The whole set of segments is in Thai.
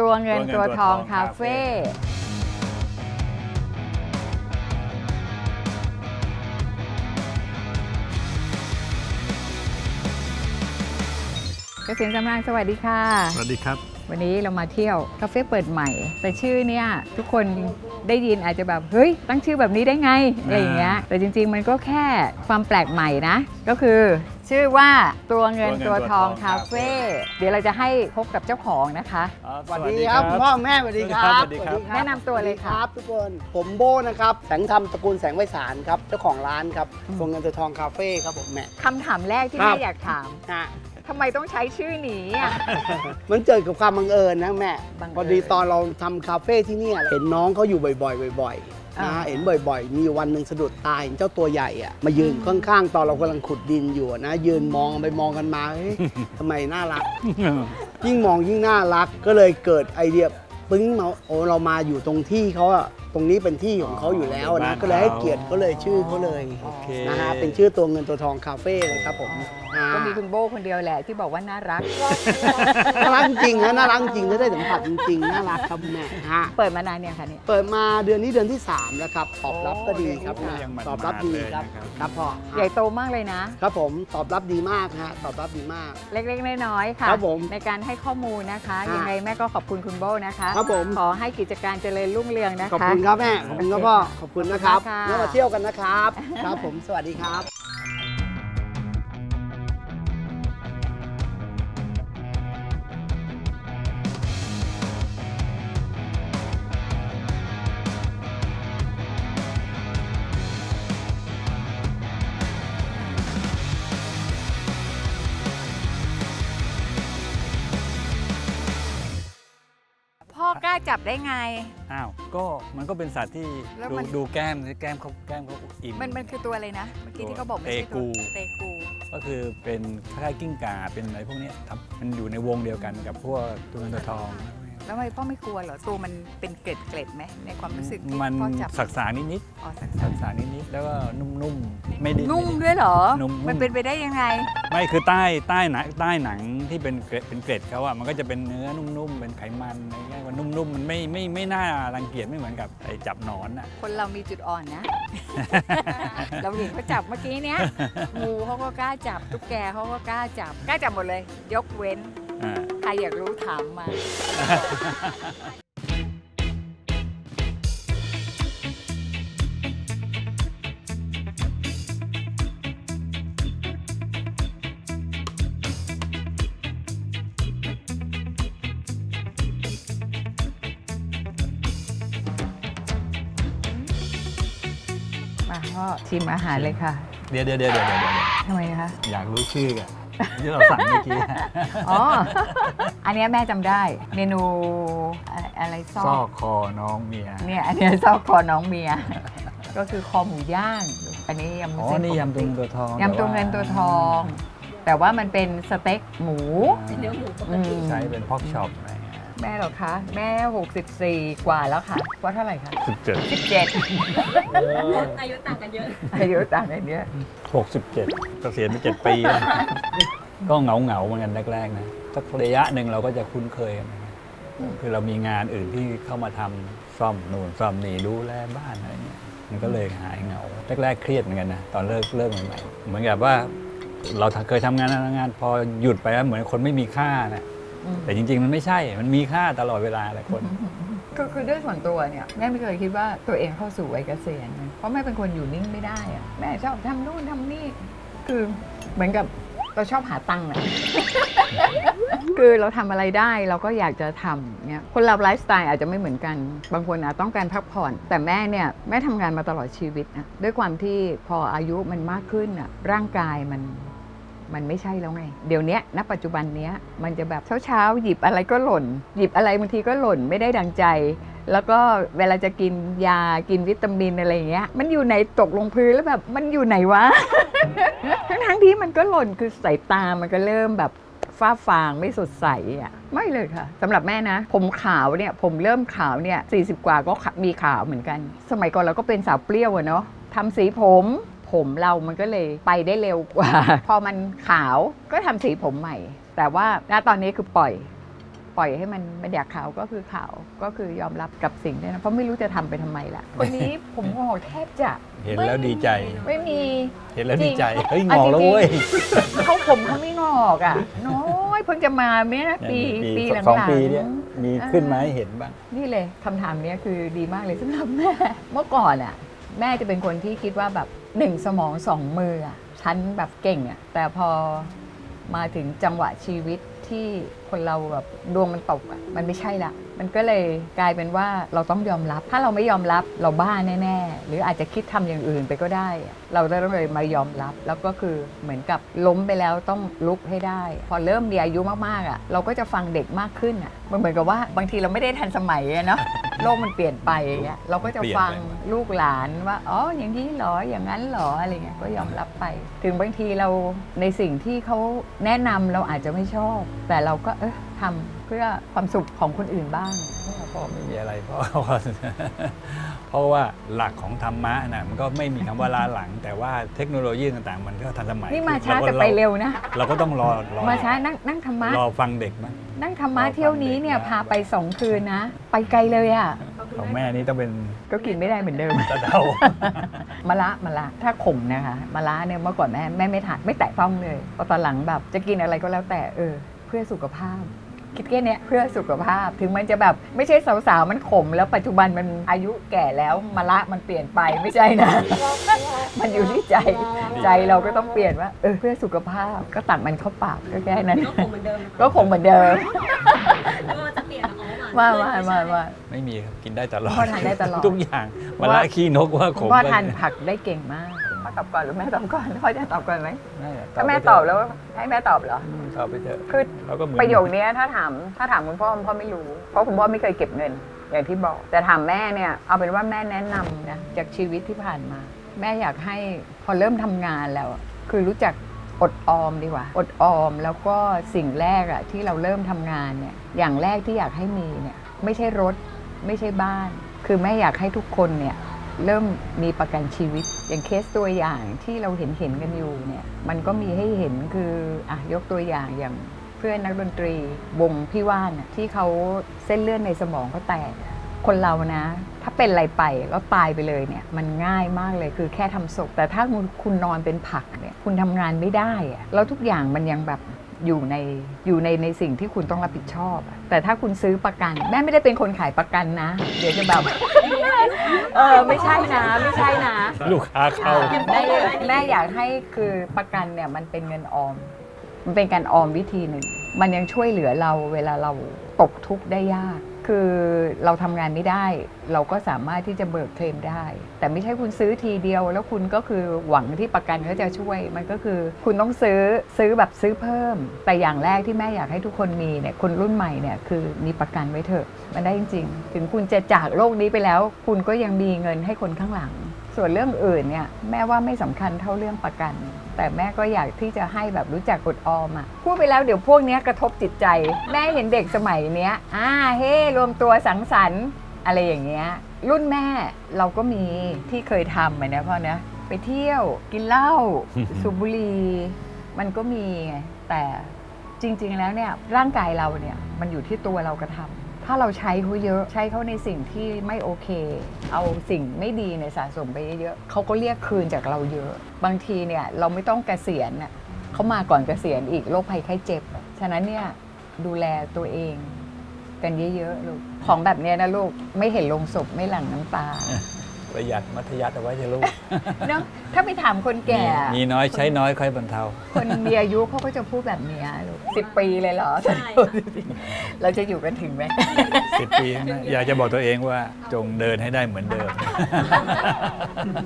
ตัวเงินตัวเงินตัวทองตัวทองคาเฟ่คาเฟ่เกษตรสำราญสวัสดีค่ะ สวัสดีครับ วันนี้เรามาเที่ยวคาเฟ่เปิดใหม่ แต่ชื่อเนี่ยทุกคนได้ยินอาจจะแบบ เฮ้ย ตั้งชื่อแบบนี้ได้ไง อะไรอย่างเงี้ยแต่จริง ๆ มันก็แค่ความแปลกใหม่นะ ก็คือ ชื่อว่าตัวเงินตัวเงินตัวทองตัวทองคาเฟ่เดี๋ยวเราจะให้พบกับเจ้าของนะคะสวัสดีครับพ่อแม่สวัสดีครับสวัสดีครับ แนะนำตัวเลยค่ะสวัสดีครับ ทุกคนผมโบนะครับแสงธรรมตระกูลแสงไวสารครับเจ้าของร้านครับอืมตัวเงินตัวทองคาเฟ่ครับผมแม่ คำถามแรกที่ครับ แม่อยากถามนะทำไมต้องใช้ชื่อนี้อะ มันเกิดกับความบังเอิญนะแม่บังเอิญ พอดีตอนเราทำคาเฟ่ที่เนี่ยเห็นน้องเขาอยู่บ่อยๆบ่อยๆอ่า นะเห็นบ่อยๆ มีอยู่วันหนึ่งสะดุดตาเห็นเจ้าตัวใหญ่อะมายืนข้างๆ ตอนเรากำลังขุดดินอยู่อะนะ ยืนมองไปมองกันมาเฮ้ยทำไมน่ารัก ยิ่งมองยิ่งน่ารักก็เลยเกิดไอเดียปึ้งมาโอ้เรามาอยู่ตรงที่เขาอะ ตรงนี้เป็นที่ของเขาอยู่แล้วอ๋อเป็นบ้านะนก็เลยให้เขาเกียรติเขาเลยชื่อเขาเลยโอเค นะฮะเป็นชื่อตัวเงินตัวทองคาเฟ่เลยครับผมอ่าก็มีคุณโบคนเดียวแหละที่บอกว่าน่ารัก น่ารักจริงๆนะน่ารักจริงถ้าได้สัมผัสจริงๆน่ารักครับแม่ฮะเปิดมานานเนี่ยค่ะเนี่ย เปิดมาเดือนนี้เดือนที่3แล้วครับตอบรับก็ดีครับโอ้แม่ยังหมัดๆตอบรับดีครับเลยนะครับ ครับพ่อใหญ่โตมากเลยนะ ครับผมตอบรับดีมากฮะตอบรับดีมาก เล็กๆ น้อยๆค่ะ ครับผมในการให้ข้อมูลนะคะ อ่ายัยังไงแม่ก็ขอบคุณคุณโบนะคะ ครับผมขอให้กิจการเจริญรุ่งเรืองนะคะขอบคุณครับแม่ ขอบคุณครับพ่อ ขอบคุณนะครับขอบคุณค่ะ แล้วมาเที่ยวกันนะครับ ครับผม สวัสดีครับพ่อกล้าจับได้ไง อ้าวก็มันก็เป็นสัตว์ที่แล้วดูมัน ดูแก้มแก้มเขาแก้มเขาอิ่ม มันมันคือตัวอะไรนะ เมื่อกี้ที่เขาบอกไม่ใช่เตกูตัวเตกู ก็คือเป็นคล้ายๆกิ้งก่าเป็นอะไรพวกเนี้ยครับมันอยู่ในวงเดียวกันกับพวกตัวเงินตัวทอง แล้วทำไมพ่อไม่กลัวเหรอตัวมันเป็นเกล็ดเกล็ดๆไหมในความรู้สึกที่มันพ่อจับสักสานิดอ๋อสักๆสักสานิดๆแล้วก็นุ่มๆไม่ได้นุ่มไม่ได้ด้วยเหรอ นุ่มๆ มันเป็นไปได้ยังไง ไม่คือใต้ใต้หนังใต้หนังที่เป็นเกล็ดเป็นเกล็ดเขาอะมันก็จะเป็นเนื้อนุ่มๆเป็นไขมันอะไรเงี้ยมันนุ่มๆมันไม่ไม่ไม่น่ารังเกียจไม่เหมือนกับไอ้จับหนอนอะคนเรามีจุดอ่อนนะ เราเห็นเขาจับเมื่อกี้เนี้ยงูเขาก็กล้าจับตุ๊กแกเขาก็กล้าจับกล้าจับหมดเลย ยกเว้นอ่า ใครอยากรู้ถามมา มาพ่อชิมอาหารเลยค่ะเดี๋ยวเดี๋ยวเดี๋ยวเดี๋ยวเดี๋ยวเดี๋ยวทำไมคะ อยากรู้ชื่อกัน ที่เราสั่งเมื่อกี้ อ๋อ อันเนี้ยแม่จำได้ เมนูอะไรอะไรซซออกกคอน้องเมีย เนี่ยอันเนี้ยซอกคอน้องเมีย ก็คือคอหมูย่าง อันนี้ยำอ๋อเส้นนี่ปกยำตัวติเงินตัวทองยำตัวเงินตัวทอง แต่ว่ามันเป็นสเต็กหมู เนื้อหมูอืมใช้เป็นพ็อกช็อปอะไรเงี้ย แม่เหรอคะ แม่ 64 กว่าแล้วค่ะว่าเท่าไหร่คะสิบเจ็ด17 อายุต่างกันเยอะ อายุต่างกันเยอะหกสิบเจ็ดเกษียณไปเจ็ดปีแล้ว ก็เหงาเหงาๆเหมือนกันแรกๆนะสักระยะหนึ่งเราก็จะคุ้นเคยกันนะคือเรามีงานอื่นที่เข้ามาทำซ่อมนู่นซ่อมนี่ดูแลบ้านอะไรเงี้ยมันก็เลยหายเหงาแรกๆเครียดเหมือนกันนะตอนเลิกเลิกใหม่ๆเหมือนกับว่า เราเคยทำงานทำงาน พอหยุดไปแล้วเหมือนคนไม่มีค่านะอืม แต่จริง ๆ มันไม่ใช่ มันมีค่าตลอดเวลาแหละคน ก็คือด้วยส่วนตัวเนี่ยแม่ไม่เคยคิดว่าตัวเองเข้าสู่วัยเกษียณนะเพราะแม่เป็นคนอยู่นิ่งไม่ได้อะแม่ชอบทำนู่นทำนี่ คือเหมือนกับเราชอบหาตังค์อะ คือเราทำอะไรได้เราก็อยากจะทำเนี่ยคนเราไลฟ์สไตล์อาจจะไม่เหมือนกัน บางคนอาจต้องการพักผ่อน แต่แม่เนี่ยแม่ทำงานมาตลอดชีวิตนะด้วยความที่พออายุมันมากขึ้นอะร่างกายมัน มันไม่ใช่แล้วไง เดี๋ยวนี้ณปัจจุบันเนี้ยมันจะแบบเช้าๆหยิบอะไรก็หล่น หยิบอะไรบางทีก็หล่นไม่ได้ดังใจ แล้วก็เวลาจะกินยากินวิตามินอะไรเงี้ย มันอยู่ในตกลงพื้นแล้วแบบมันอยู่ไหนวะ ทั้งที่มันก็หล่นคือสายตามันก็เริ่มแบบฟ้าฟางไม่สดใสอะไม่เลยค่ะสำหรับแม่นะ ผมขาวเนี่ยผมเริ่มขาวเนี่ย40 กว่าก็มีขาวเหมือนกัน สมัยก่อนเราก็เป็นสาวเปรี้ยวอะเนาะทำสีผม ผมเรามันก็เลยไปได้เร็วกว่า พอมันขาวก็ทำสีผมใหม่ แต่ว่าณตอนนี้คือปล่อย ปล่อยให้มันมันอยากขาวก็คือขาวก็คือยอมรับกับสิ่งนี้นะเพราะไม่รู้จะทำไปทำไมล่ะคนนี้ผมงอกแทบจะเห็นแล้วดีใจ ไม่มี เห็นแล้วดีใจจริงเฮ้ยงอกแล้วเว้ยเขาผมเขาไม่งอกอะน้อยเพิ่งจะมาเมื่อปีปีหลังๆสองปีเนี่ยมีขึ้นมาให้เห็นบ้างนี่เลยคำถามเนี้ยคือดีมากเลยสำหรับแม่เมื่อก่อนอะ แม่จะเป็นคนที่คิดว่าแบบหนึ่งสมองสองมืออะฉันแบบเก่งอะแต่พอมาถึงจังหวะชีวิตที่คนเราแบบดวงมันตกอะมันไม่ใช่ละ มันก็เลยกลายเป็นว่าเราต้องยอมรับ ถ้าเราไม่ยอมรับเราบ้าแน่ๆ หรืออาจจะคิดทำอย่างอื่นไปก็ได้ เราต้องเลยมายอมรับ แล้วก็คือเหมือนกับล้มไปแล้วต้องลุกให้ได้ พอเริ่มมีอายุมากๆอะเราก็จะฟังเด็กมากขึ้นอะมันเหมือนกับว่าบางทีเราไม่ได้ทันสมัยเนาะ โลกมันเปลี่ยนไปอย่างเงี้ยเราก็จะฟังเปลี่ยนไปลูกหลานว่าอ๋ออย่างนี้เหรออย่างนั้นเหรออะไรเงี้ยก็ยอมรับไป ถึงบางทีเราในสิ่งที่เขาแนะนำเราอาจจะไม่ชอบ แต่เราก็เออทำเพื่อความสุขของคนอื่นบ้างพ่อไม่มีอะไรพ่อเพราะว่าหลักของธรรมะนะมันก็ไม่มีคำว่าล้าหลัง แต่ว่าเทคโนโลยีต่างๆ มันก็ทันสมัยนี่มาช้าก็แต่ไปเร็วนะ เราก็ต้องรอรอมาช้านั่งนั่งธรรมะรอฟังเด็กมั้ง นั่งธรรมะรอฟังเที่ยวนี้เนี่ยเด็กนะพาไปสองคืนนะ ไปไกลเลยอะ ของแม่นี่ต้องเป็นก็กินไม่ได้เหมือนเดิมตะเดามะละมะละถ้าขมนะคะมะละเนี่ยเมื่อก่อนแม่แม่ไม่ทานไม่แตะต้องเลยพอตอนหลังแบบจะกินอะไรก็แล้วแต่เออ เพื่อสุขภาพ คิดแค่เนี้ยเพื่อสุขภาพ ถึงมันจะแบบไม่ใช่สาวๆมันขม แล้วปัจจุบันมันอายุแก่แล้วมะละมันเปลี่ยนไปไม่ใช่นะ มันอยู่ที่ใจใจเราก็ต้องเปลี่ยนว่าเออเพื่อสุขภาพก็ตักมันเข้าปากก็แค่นั้น ก็คงเหมือนเดิมก็คงเหมือนเดิมไม่ว่าจะเปลี่ยนอ๋อว่าว่าว่าว่า ไม่มีครับกินได้ตลอดพ่อทานได้ตลอด ทุกอย่างมาละขี้นกว่าขมพ่อก็ทานผักได้เก่งมากพ่อ ตอบก่อนหรือแม่ตอบก่อนพ่อจะตอบก่อนไหมไม่อะถ้าแม่ตอบแล้วให้แม่ตอบเหรอ อืมตอบไปเถอะคือ เราก็เหมือนประโยคเนี้ยถ้าถามถ้าถามคุณพ่อคุณพ่อไม่รู้ เพราะคุณพ่อไม่เคยเก็บเงิน อย่างที่บอก แต่ถามแม่เนี่ยเอาเป็นว่าแม่แนะนำนะจากชีวิตที่ผ่านมา แม่อยากให้พอเริ่มทำงานแล้วอะคือรู้จักอดออมดีกว่า อดออมแล้วก็สิ่งแรกอะที่เราเริ่มทำงานเนี่ยอย่างแรกที่อยากให้มีเนี่ยไม่ใช่รถ ไม่ใช่บ้าน คือแม่อยากให้ทุกคนเนี่ย เริ่มมีประกันชีวิต อย่างเคสตัวอย่างที่เราเห็นเห็นกันอยู่เนี่ยมันก็มีให้เห็นคืออะยกตัวอย่างอย่างเพื่อนนักดนตรีวงพี่ว่านที่เขาเส้นเลือดในสมองเขาแตกคนเรานะ ถ้าเป็นอะไรไปแล้วตายไปเลยเนี่ยมันง่ายมากเลยคือแค่ทำศพแต่ถ้าคุณคุณนอนเป็นผักเนี่ยคุณทำงานไม่ได้อะแล้วทุกอย่างมันยังแบบ อยู่ในอยู่ในในสิ่งที่คุณต้องรับผิดชอบอะแต่ถ้าคุณซื้อประกัน แม่ไม่ได้เป็นคนขายประกันนะ เดี๋ยวจะแบบ เออไม่ใช่นะ ไม่ใช่นะ ลูกค้าเข้า แม่แม่อยากให้คือประกันเนี่ยมันเป็นเงินออม มันเป็นการออมวิธีหนึ่ง มันยังช่วยเหลือเราเวลาเราตกทุกข์ได้ยาก คือเราทำงานไม่ได้ เราก็สามารถที่จะเบิกเคลมได้ แต่ไม่ใช่คุณซื้อทีเดียว แล้วคุณก็คือหวังที่ประกันเขาจะช่วย มันก็คือคุณต้องซื้อซื้อแบบซื้อเพิ่ม แต่อย่างแรกที่แม่อยากให้ทุกคนมีเนี่ยคนรุ่นใหม่เนี่ยคือมีประกันไว้เถอะมันได้จริง ๆ ถึงคุณจะจากโลกนี้ไปแล้ว คุณก็ยังมีเงินให้คนข้างหลัง ส่วนเรื่องอื่นเนี่ยแม่ว่าไม่สำคัญเท่าเรื่องประกัน แต่แม่ก็อยากที่จะให้แบบรู้จักกดออมอะพูดไปแล้วเดี๋ยวพวกเนี้ยกระทบจิตใจ แม่เห็นเด็กสมัยเนี้ยอ่าเฮ้รวมตัวสังสรรค์อะไรอย่างเงี้ยรุ่นแม่เราก็มีที่เคยทำไปนะพ่อนะไปเที่ยวกินเหล้าสูบบุหรี่มันก็มีไงแต่จริง ๆ แล้วเนี่ยร่างกายเราเนี่ยมันอยู่ที่ตัวเรากระทำ ถ้าเราใช้เขาเยอะใช้เขาในสิ่งที่ไม่โอเค เอาสิ่งไม่ดีในสะสมไปเยอะๆเขาก็เรียกคืนจากเราเยอะ บางทีเนี่ยเราไม่ต้องเกษียณเขามาก่อนเกษียณอีกโรคภัยไข้เจ็บ ฉะนั้นเนี่ยดูแลตัวเองกันเยอะๆลูกของแบบนี้นะลูกไม่เห็นลงศพไม่หลั่งน้ำตา ประหยัดมัธยัติเอาไว้เถอะลูก เนาะถ้าไปถามคนแก่ มีน้อยใช้น้อยค่อยบรรเทา คนมีอายุเขาก็จะพูดแบบเนี้ยลูกสิบปีเลยเหรอใช่เราจะอยู่กันถึงไหม สิบปีข้างหน้าอยากจะบอกตัวเองว่าจงเดินให้ได้เหมือนเดิม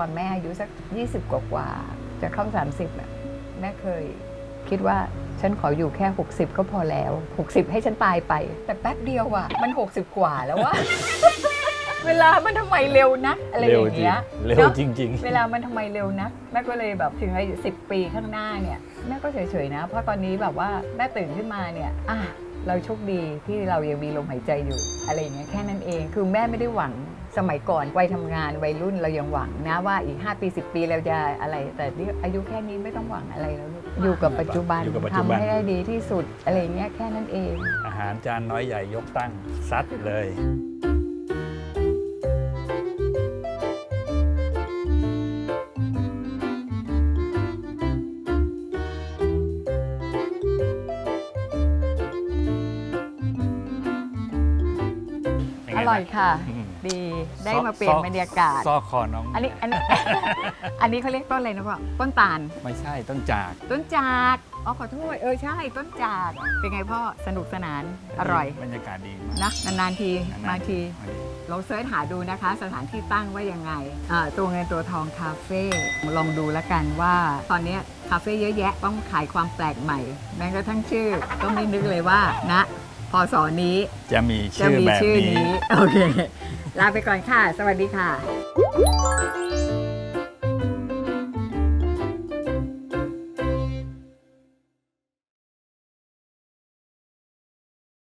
ตอนแม่อายุสัก 20 กว่ากว่าๆจะเข้า 30น่ะแม่เคยคิดว่าฉันขออยู่แค่ 60 ก็พอแล้ว 60 ให้ฉันตายไป แต่แป๊บเดียวอะมัน 60 กว่าแล้ววะ เวลามันทำไมเร็วนักอะไรอเร็วย่างจริงเงี้ยเร็วนอะจริงเวลามันทำไมเร็วนักแม่ก็เลยแบบถึงอายุสิปีข้างหน้าเนี่ยแม่ก็เฉยๆนะ เพราะตอนนี้แบบว่าแม่ตื่นขึ้นมาเนี่ยอะเราโชคดีที่เรายังมีลมหายใจอยู่อะไรอย่างเงี้ยแค่นั้นเองคือแม่ไม่ได้หวังสมัยก่อนวัยทำงานวัยรุ่นเรายังหวังนะว่าอีก 5 ปี 10 ปีเราจะอะไร แต่ที่อายุแค่นี้ไม่ต้องหวังอะไรแล้วลูกอยู่กับปัจจุบันอยู่กับปัจจุบัน ทำให้ได้ดีที่สุดอะไรอย่างเงี้ยแค่นั้นเอง อาหารจานน้อยใหญ่ยกตั้งซัดเลย ร่อยค่ะ อืมดีได้มาเปลี่ยนบรรยากาศ ซอกคอน้องอันนี้อันนี้ อันนี้เขาเรียกต้นอะไรนะพ่อต้นตาล ไม่ใช่ต้นจากต้นจากอ๋อขอโทษเออใช่ต้นจากเป็นไงพ่อสนุกสนานอร่อยบรรยากาศดีมากนะนานๆทีนนๆมาทีมาทีเราเสิร์ชหาดูนะคะ สถานที่ตั้งว่ายังไงอ่าตัวเงินตัวทองคาเฟ่ลองดูแล้วกันว่า ตอนเนี้ยคาเฟ่เยอะแยะต้องขายความแปลกใหม่ แม้กระทั่งชื่อก็ไม่นึกเลยว่าณ พศนี้จะมีจะชื่อมีแบบชื่อนี้ นี้ โอเค ลาไปก่อนค่ะ สวัสดีค่ะ